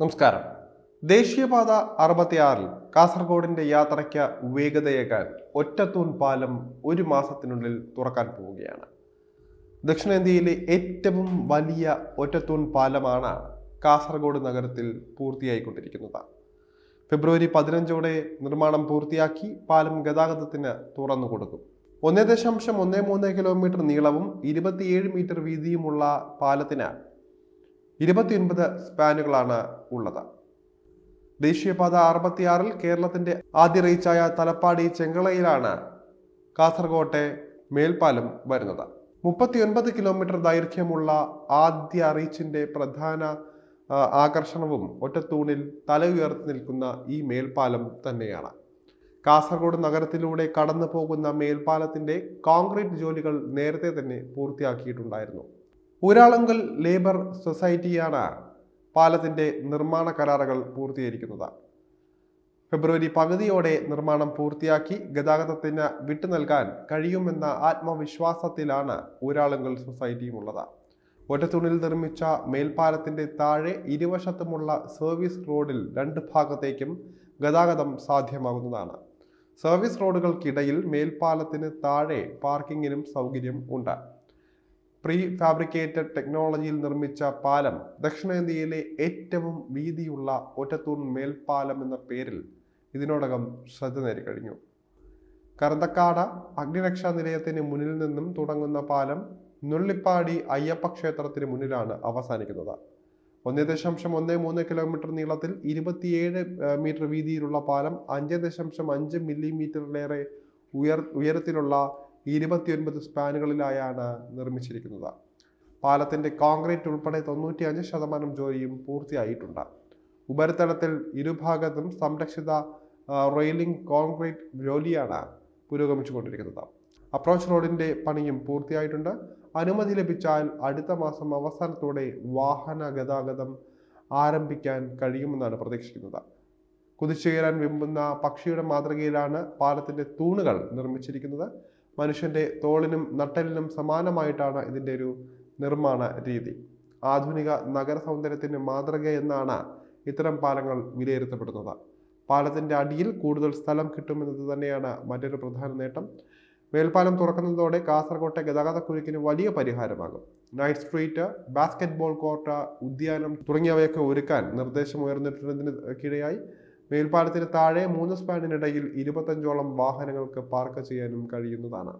നമസ്കാരം. ദേശീയപാത അറുപത്തിയാറിൽ കാസർഗോഡിന്റെ യാത്രയ്ക്ക് വേഗതയേക്കാൻ ഒറ്റത്തൂൺ പാലം ഒരു മാസത്തിനുള്ളിൽ തുറക്കാൻ പോവുകയാണ്. ദക്ഷിണേന്ത്യയിലെ ഏറ്റവും വലിയ ഒറ്റത്തൂൺ പാലമാണ് കാസർഗോഡ് നഗരത്തിൽ പൂർത്തിയായിക്കൊണ്ടിരിക്കുന്നത്. ഫെബ്രുവരി പതിനഞ്ചോടെ നിർമ്മാണം പൂർത്തിയാക്കി പാലം ഗതാഗതത്തിന് തുറന്നു കൊടുക്കും. ഒന്നേ ദശാംശം ഒന്നേ മൂന്ന് കിലോമീറ്റർ നീളവും ഇരുപത്തിയേഴ് മീറ്റർ വീതിയുമുള്ള പാലത്തിന് ഇരുപത്തിയൊൻപത് സ്പാനുകളാണ് ഉള്ളത്. ദേശീയപാത അറുപത്തിയാറിൽ കേരളത്തിന്റെ ആദ്യ റീച്ചായ തലപ്പാടി ചെങ്കളയിലാണ് കാസർകോട്ടെ മേൽപ്പാലം വരുന്നത്. മുപ്പത്തിയൊൻപത് കിലോമീറ്റർ ദൈർഘ്യമുള്ള ആദ്യ റീച്ചിന്റെ പ്രധാന ആകർഷണവും ഒറ്റത്തൂണിൽ തല ഉയർത്തി നിൽക്കുന്ന ഈ മേൽപ്പാലം തന്നെയാണ്. കാസർഗോഡ് നഗരത്തിലൂടെ കടന്നു പോകുന്ന മേൽപ്പാലത്തിന്റെ കോൺക്രീറ്റ് ജോലികൾ നേരത്തെ തന്നെ പൂർത്തിയാക്കിയിട്ടുണ്ടായിരുന്നു. ഊരാളുങ്കൽ ലേബർ സൊസൈറ്റിയാണ് പാലത്തിന്റെ നിർമ്മാണ കരാറുകൾ പൂർത്തീകരിക്കുന്നത്. ഫെബ്രുവരി പകുതിയോടെ നിർമ്മാണം പൂർത്തിയാക്കി ഗതാഗതത്തിന് വിട്ടു നൽകാൻ കഴിയുമെന്ന ആത്മവിശ്വാസത്തിലാണ് ഊരാളുങ്കൽ സൊസൈറ്റിയുമുള്ളത്. ഒറ്റത്തൂണിൽ നിർമ്മിച്ച മേൽപ്പാലത്തിന്റെ താഴെ ഇരുവശത്തുമുള്ള സർവീസ് റോഡിൽ രണ്ട് ഭാഗത്തേക്കും ഗതാഗതം സാധ്യമാകുന്നതാണ്. സർവീസ് റോഡുകൾക്കിടയിൽ മേൽപ്പാലത്തിന് താഴെ പാർക്കിങ്ങിനും സൗകര്യം ഉണ്ട്. പ്രീ ഫാബ്രിക്കേറ്റഡ് ടെക്നോളജിയിൽ നിർമ്മിച്ച പാലം ദക്ഷിണേന്ത്യയിലെ ഏറ്റവും വീതിയുള്ള ഒറ്റത്തൂൺ മേൽപ്പാലം എന്ന പേരിൽ ഇതിനോടകം ശ്രദ്ധ നേടിക്കഴിഞ്ഞു കറന്തക്കാട് അഗ്നിരക്ഷാ നിലയത്തിന് മുന്നിൽ നിന്നും തുടങ്ങുന്ന പാലം നുള്ളിപ്പാടി അയ്യപ്പ ക്ഷേത്രത്തിന് മുന്നിലാണ് അവസാനിക്കുന്നത്. ഒന്നേ ദശാംശം ഒന്നേ മൂന്ന് കിലോമീറ്റർ നീളത്തിൽ ഇരുപത്തിയേഴ് മീറ്റർ വീതിയിലുള്ള പാലം അഞ്ച് ദശാംശം അഞ്ച് മില്ലിമീറ്ററിലേറെ ഉയർ ഉയരത്തിലുള്ള ഇരുപത്തിയൊൻപത് സ്പാനുകളിലായാണ് നിർമ്മിച്ചിരിക്കുന്നത്. പാലത്തിന്റെ കോൺക്രീറ്റ് ഉൾപ്പെടെ തൊണ്ണൂറ്റിയഞ്ച് ശതമാനം ജോലിയും പൂർത്തിയായിട്ടുണ്ട്. ഉപരിതലത്തിൽ ഇരുഭാഗത്തും സംരക്ഷിത റെയിലിംഗ് കോൺക്രീറ്റ് ജോലിയാണ് പുരോഗമിച്ചുകൊണ്ടിരിക്കുന്നത്. അപ്രോച്ച് റോഡിന്റെ പണിയും പൂർത്തിയായിട്ടുണ്ട്. അനുമതി ലഭിച്ചാൽ അടുത്ത മാസം അവസാനത്തോടെ വാഹന ഗതാഗതം ആരംഭിക്കാൻ കഴിയുമെന്നാണ് പ്രതീക്ഷിക്കുന്നത്. കുതിച്ചുയരാൻ വിമ്പുന്ന പക്ഷിയുടെ മാതൃകയിലാണ് പാലത്തിന്റെ തൂണുകൾ നിർമ്മിച്ചിരിക്കുന്നത്. മനുഷ്യന്റെ തോളിനും നട്ടലിനും സമാനമായിട്ടാണ് ഇതിന്റെ ഒരു നിർമ്മാണ രീതി. ആധുനിക നഗര സൗന്ദര്യത്തിന്റെ മാതൃക എന്നാണ് ഇത്തരം പാലങ്ങൾ വിലയിരുത്തപ്പെടുന്നത്. പാലത്തിന്റെ അടിയിൽ കൂടുതൽ സ്ഥലം കിട്ടുമെന്നത് തന്നെയാണ് മറ്റൊരു പ്രധാന നേട്ടം. മേൽപ്പാലം തുറക്കുന്നതോടെ കാസർകോട്ടെ ഗതാഗതക്കുരുക്കിന് വലിയ പരിഹാരമാകും. നൈറ്റ് സ്ട്രീറ്റ് ബാസ്കറ്റ്ബോൾ കോർട്ട് ഉദ്യാനം തുടങ്ങിയവയൊക്കെ ഒരുക്കാൻ നിർദ്ദേശം ഉയർന്നിട്ടുള്ളതിന് കീഴെയായി മേൽപ്പാലത്തിന് താഴെ മൂന്ന് സ്പാനിനിടയിൽ ഇരുപത്തഞ്ചോളം വാഹനങ്ങൾക്ക് പാർക്ക് ചെയ്യാനും കഴിയുന്നതാണ്.